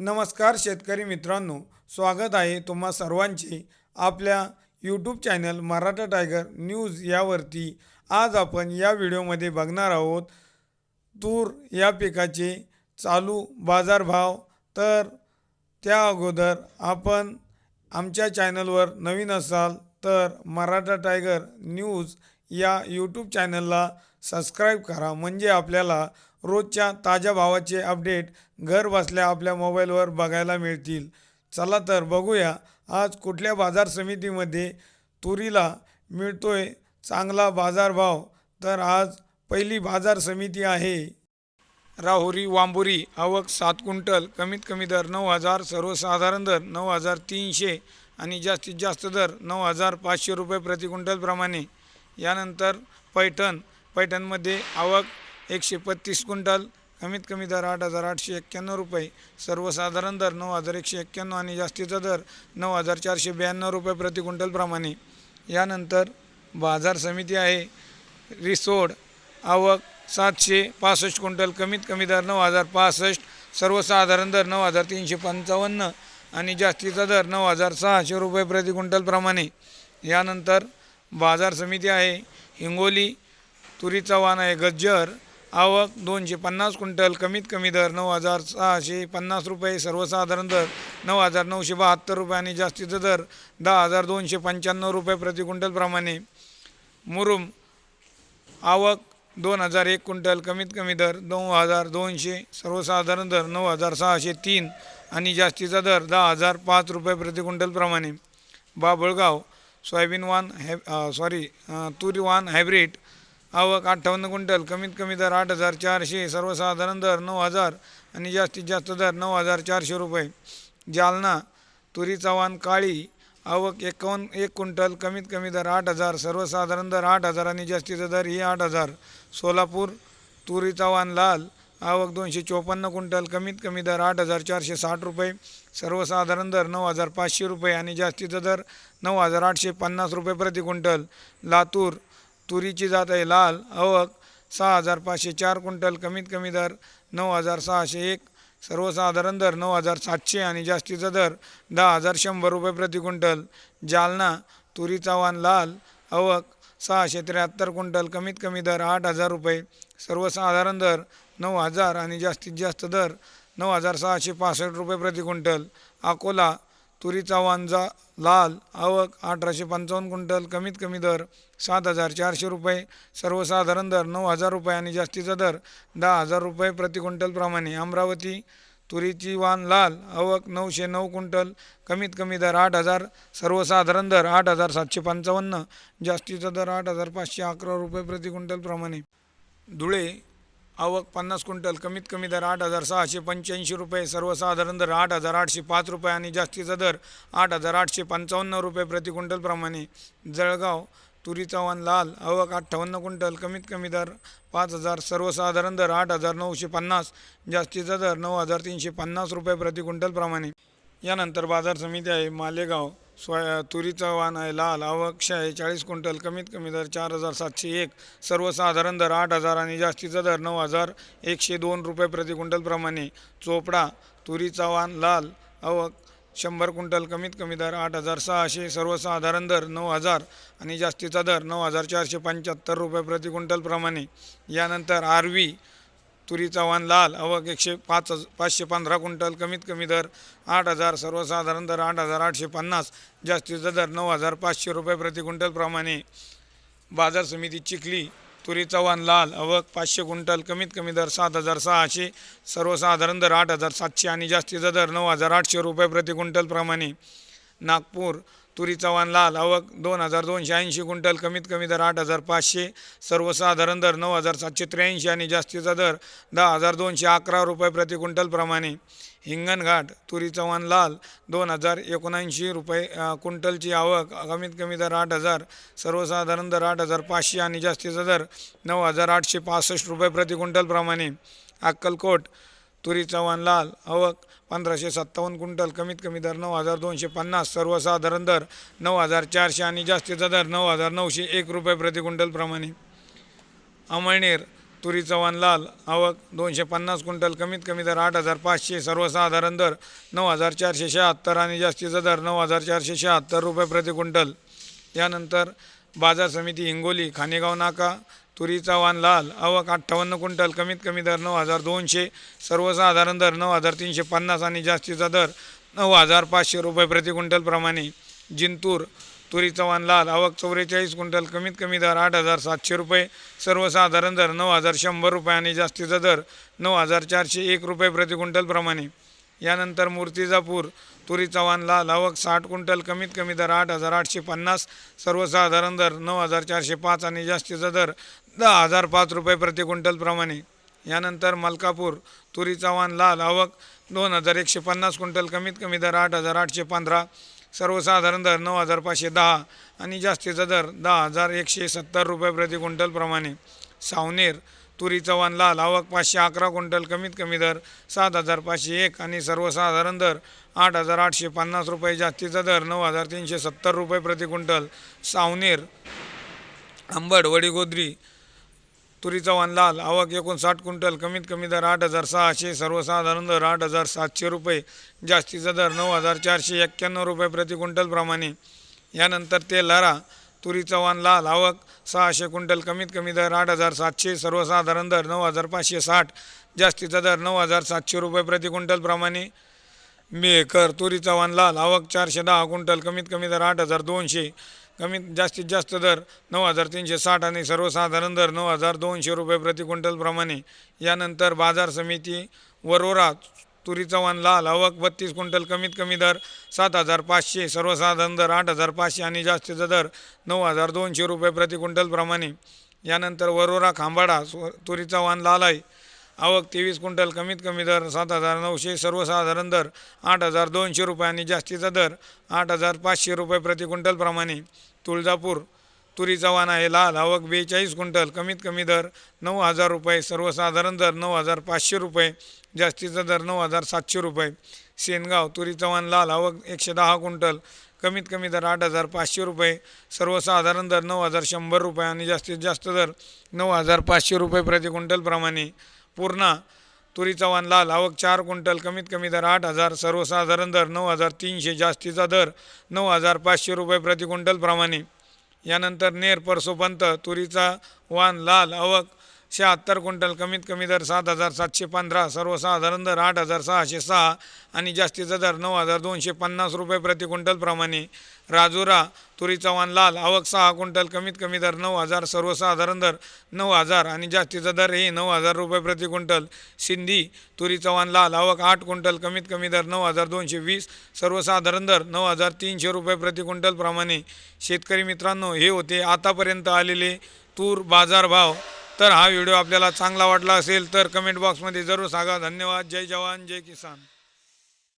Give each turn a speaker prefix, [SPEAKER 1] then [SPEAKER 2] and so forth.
[SPEAKER 1] नमस्कार शेतकरी मित्रांनो स्वागत आहे तुम्हा सर्वांचे आपल्या YouTube channel Maratha Tiger News यावरती. आज आपण या व्हिडिओमध्ये बघणार आहोत तूर या पिकाचे चालू बाजारभाव. तर त्या अगोदर आपण आमच्या चॅनलवर नवीन असाल तर मराठा टायगर न्यूज या यूट्यूब चॅनलला सबस्क्राईब करा. म्हणजे आपल्याला रोजच्या ताज्या भावाचे अपडेट घर बसल्या आपल्या मोबाईलवर बघायला मिळतील. चला तर बघूया आज कुठल्या बाजार समितीमध्ये तुरीला मिळतोय चांगला बाजारभाव तर आज पहिली बाजार समिती आहे. राहुरी वांबुरी आवक सात क्विंटल कमीत कमी दर नऊ हजार सर्वसाधारण दर नऊ हजार तीनशे आणि जास्तीत जास्त दर नऊ हजार पाचशे रुपये प्रति क्विंटलप्रमाणे यानंतर पैठण पैठणमध्ये आवक एकशे पत्तीस क्विंटल कमीत कमी दर आठ हजार आठशे एक्क्याण्णव रुपये. सर्वसाधारण दर नऊ हजार एकशे एक्क्याण्णव आणि जास्तीचा दर नऊ हजार चारशे ब्याण्णव रुपये प्रति क्विंटलप्रमाणे यानंतर बाजार समिती आहे. रिसोड आवक सातशे पासष्ट क्विंटल कमीत कमी दर नऊ हजार पासष्ट सर्वसाधारण दर नऊ हजार तीनशे पंचावन्न आणि जास्तीचा दर नऊ हजार सहाशे रुपये प्रति क्विंटलप्रमाणे यानंतर बाजार समिती आहे. हिंगोली तुरीचा वाण आहे गज्जर आवक दोनशे पन्नास क्विंटल कमीत कमी दर नऊ हजार सहाशे पन्नास रुपये सर्वसाधारण दर नऊ हजार नऊशे बहात्तर रुपये आणि जास्तीचा दर दहा हजार दोनशे पंच्याण्णव रुपये प्रति क्विंटलप्रमाणे मुरुम आवक दोन हजार एक क्विंटल कमीत कमी दर नऊ हजार दोनशे सर्वसाधारण दर नऊ हजार सहाशे तीन आणि जास्तीचा दर दहा हजार पाच रुपये प्रति क्विंटलप्रमाणे बाबळगाव सोयाबीन वान हॅ सॉरी तुरी वान हायब्रिड आवक अठ्ठावन्न क्विंटल कमीत कमी दर आठ हजार चारशे सर्वसाधारण दर नऊ हजार आणि जास्तीत जास्त दर नऊ हजार चारशे रुपये. जालना तुरी चव्हाण काळी आवक एकावन्न एक क्विंटल कमीत कमी दर आठ हजार सर्वसाधारण दर आठ हजार आणि जास्तीचा दर ही आठ हजार. सोलापूर तुरी चव्हाण लाल आवक दोनशे चोपन्न क्विंटल कमीत कमी दर आठ हजार चारशे साठ रुपये. सर्वसाधारण दर नऊ हजार पाचशे रुपये आणि जास्तीचा दर नऊ हजार आठशे पन्नास रुपये प्रति क्विंटल. लातूर तुरीची जात आहे लाल अवक सहा हजार पाचशे चार क्विंटल कमीत कमी दर नऊ हजार सहाशे एक सर्वसाधारण दर नऊ हजार सातशे आणि जास्तीचा दर दहा हजार शंभर रुपये प्रति क्विंटल. जालना तुरी चव्हाण लाल अवक सहाशे त्र्याहत्तर क्विंटल कमीत कमी दर आठ हजार रुपये. सर्वसाधारण दर नऊ हजार आणि जास्तीत जास्त दर नऊ हजार सहाशे पासष्ट रुपये प्रति क्विंटल. अकोला तुरीचा वांजा लाल आवक अठराशे पंचावन्न क्विंटल कमीत कमी दर सात हजार चारशे रुपये सर्वसाधारण दर नऊ हजार रुपये आणि जास्तीचा दर दहा हजार रुपये प्रति क्विंटलप्रमाणे अमरावती तुरीची वान लाल आवक नऊशे नऊ क्विंटल कमीत कमी दर आठ हजार सर्वसाधारण दर आठ हजार सातशे पंचावन्न जास्तीचा दर आठ हजार पाचशे अकरा रुपये प्रति क्विंटलप्रमाणे धुळे आवक पन्नास क्विंटल कमीत कमी दर आठ हजार सहाशे पंच्याऐंशी रुपये सर्वसाधारण दर आठ हजार आठशे पाच रुपये आणि जास्तीचा दर आठ हजार आठशे पंचावन्न रुपये प्रति क्विंटलप्रमाणे जळगाव तुरी चव्हाण लाल आवक अठ्ठावन्न क्विंटल कमीत कमी दर पाच हजार सर्वसाधारण दर आठ हजार नऊशे पन्नास जास्तीचा दर नऊ हजार तीनशे पन्नास रुपये प्रति क्विंटलप्रमाणे यानंतर बाजार समिती आहे मालेगाव. सोया तुरीचा वाण आहे लाल आवक आहे चाळीस क्विंटल कमीत कमी दर चार हजार सातशे एक सर्वसाधारण दर आठ हजार आणि जास्तीचा दर नऊ हजार एकशे दोन रुपये प्रति क्विंटलप्रमाणे चोपडा तुरीचा वाण लाल आवक शंभर क्विंटल कमीत कमी दर आठ हजार सहाशे सर्वसाधारण दर नऊ हजार आणि जास्तीचा दर नऊ हजार चारशे पंच्याहत्तर रुपये प्रति क्विंटलप्रमाणे यानंतर आरवी तुरीचा वाण लाल अवक एकशे पाच पाचशे पंधरा क्विंटल कमीत कमी दर आठ हजार सर्वसाधारण दर आठ हजार आठशे पन्नास जास्तीचा दर नऊ हजार पाचशे रुपये प्रति क्विंटलप्रमाणे बाजार समिती चिखली तुरीचा वाण लाल अवक पाचशे क्विंटल कमीत कमी दर सात हजार सहाशे सर्वसाधारण दर आठ हजार सातशे आणि जास्तीचा दर नऊ हजार आठशे रुपये प्रति क्विंटलप्रमाणे नागपूर तुरीचा वाण लाल आवक दोन हजार दोनशे ऐंशी क्विंटल कमीत कमी दर आठ हजार पाचशे सर्वसाधारण दर नऊ हजार सातशे त्र्याऐंशी आणि जास्तीचा दर दहा हजार दोनशे अकरा रुपये प्रति क्विंटलप्रमाणे हिंगणघाट तुरीचा वाण लाल दोन हजार एकोणऐंशी रुपये क्विंटलची आवक कमीत कमी दर आठ हजार सर्वसाधारण दर आठ हजार पाचशे आणि जास्तीचा दर नऊ हजार आठशे पासष्ट रुपये प्रति क्विंटलप्रमाणे अक्कलकोट तुरीचा वाण लाल आवक पंधराशे सत्तावन्न क्विंटल कमीत कमी दर नऊ हजार दोनशे पन्नास सर्वसाधारण दर नऊ हजार चारशे आणि जास्तीचा दर नऊ हजार नऊशे एक रुपये प्रति क्विंटलप्रमाणे अमळनेर तुरीचा वाण लाल आवक दोनशे पन्नास क्विंटल कमीत कमी दर आठ हजार पाचशे सर्वसाधारण दर नऊ हजार चारशे शहात्तर आणि जास्तीचा दर नऊ हजार चारशे शहात्तर रुपये प्रति क्विंटल. यानंतर बाजार समिती हिंगोली खानेगाव नाका तुरीचा वाण लाल आवक अठ्ठावन्न क्विंटल कमीत कमी दर नऊ हजार दोनशे सर्वसाधारण दर नऊ हजार तीनशे पन्नास आणि जास्तीचा दर नऊ हजार पाचशे रुपये प्रति क्विंटलप्रमाणे जिंतूर तुरीचा वाण लाल आवक चौवेचाळीस क्विंटल कमीत कमी दर आठ हजार सातशे रुपये सर्वसाधारण दर नऊ हजार शंभर रुपये आणि जास्तीचा दर नऊ हजार चारशे एक रुपये प्रति क्विंटलप्रमाणे यानंतर मूर्तिजापूर तुरीचा वाण लाल साठ क्विंटल कमीत कमी दर आठ हजार आठशे पन्नास सर्वसाधारण दर नऊ हजार चारशे पाच आणि जास्तीचा दर दहा हजार पाच रुपये प्रति क्विंटलप्रमाणे यानंतर मलकापूर तुरीचा वाण लाल आवक दोन हजार एकशे पन्नास क्विंटल कमीत कमी दर आठ हजार आठशे पंधरा सर्वसाधारण दर नऊ हजार पाचशे दहा आणि जास्तीचा दर दहा हजार एकशे सत्तर रुपये प्रति क्विंटलप्रमाणे सावनेर तुरीचा वाण लाल आवक पाचशे अकरा क्विंटल कमीत कमी दर सात हजार पाचशे एक आणि सर्वसाधारण दर आठ हजार आठशे पन्नास रुपये. जास्तीचा दर नऊ हजार तीनशे सत्तर रुपये प्रति क्विंटल सावनेर आंबड वडीगोद्री तुरीचा वाण लाल आवक एकोणसाठ क्विंटल कमीत कमी दर आठ हजार सहाशे सर्वसाधारण दर आठ हजार सातशे रुपये. जास्तीचा दर नऊ हजार चारशे एक्क्याण्णव रुपये प्रति क्विंटलप्रमाणे यानंतर तेलारा तुरीचा वाण लाल आवक सहाशे क्विंटल कमीत कमी दर आठ हजार सातशे सर्वसाधारण दर नऊ हजार पाचशे साठ जास्तीचा दर नऊ हजार सातशे रुपये प्रति क्विंटल प्रमाणे. मेकर तुरीचा वाण लाल आवक चारशे दहा क्विंटल कमीत कमी दर आठ हजार दोनशे कमीत जास्तीत जास्त दर नऊ हजार तीनशे साठ आणि सर्वसाधारण दर नऊ हजार दोनशे रुपये प्रति क्विंटलप्रमाणे यानंतर बाजार समिती वरोरा तुरीचा वाण लाल आवक बत्तीस क्विंटल कमीत कमी दर सात हजार पाचशे सर्वसाधारण दर आठ हजार पाचशे आणि जास्तीचा दर नऊ हजार दोनशे रुपये प्रति क्विंटलप्रमाणे यानंतर वरोरा खांबाडा तुरीचा वाण लाल आहे आवक तेवीस क्विंटल कमीत कमी दर सात हजार नऊशे सर्वसाधारण दर आठ हजार दोनशे रुपये आणि जास्तीचा दर आठ हजार पाचशे रुपये प्रति क्विंटलप्रमाणे तुळजापूर तुरीचा वाण आहे लाल आवक बेचाळीस क्विंटल कमीत कमी दर नऊ हजार रुपये सर्वसाधारण दर नऊ हजार पाचशे रुपये जास्तीचा दर नऊ हजार सातशे रुपये. सेनगाव तुरीचा वाण लाल आवक एकशे दहा क्विंटल कमीत कमी दर आठ हजार पाचशे रुपये सर्वसाधारण दर नऊ हजार शंभर रुपये आणि जास्तीत जास्त दर नऊ हजार पाचशे रुपये प्रति क्विंटलप्रमाणे पूर्णा तुरीचा वाण लाल आवक चार क्विंटल कमीत कमी दर आठ हजार सर्वसाधारण दर नऊ हजार तीनशे जास्तीचा दर नऊ हजार पाचशे रुपये प्रति क्विंटलप्रमाणे यानंतर नेर परसोपंत तुरीचा वाण लाल आवक शहात्तर क्विंटल कमीत कमी दर सात हजार सातशे पंधरा सर्वसाधारण दर आठ हजार सहाशे सहा आणि जास्तीचा दर नऊ हजार दोनशे पन्नास रुपये प्रति क्विंटलप्रमाणे राजुरा तुरीचा चव्हाण लाल आवक सहा क्विंटल कमीत कमी दर नऊ हजार सर्वसाधारण दर नऊ हजार आणि जास्तीचा दर हे नऊ हजार रुपये प्रति क्विंटल. सिंधी तुरीचा चव्हाण लाल आवक आठ क्विंटल कमीत कमी दर नऊ हजार दोनशे वीस सर्वसाधारण दर नऊ हजार तीनशे रुपये प्रति क्विंटलप्रमाणे शेतकरी मित्रांनो हे होते आतापर्यंत आलेले तूर बाजारभाव तर हा व्हिडिओ आपल्याला चांगला वाटला असेल तर कमेंट बॉक्समध्ये जरूर सांगा. धन्यवाद. जय जवान जय किसान.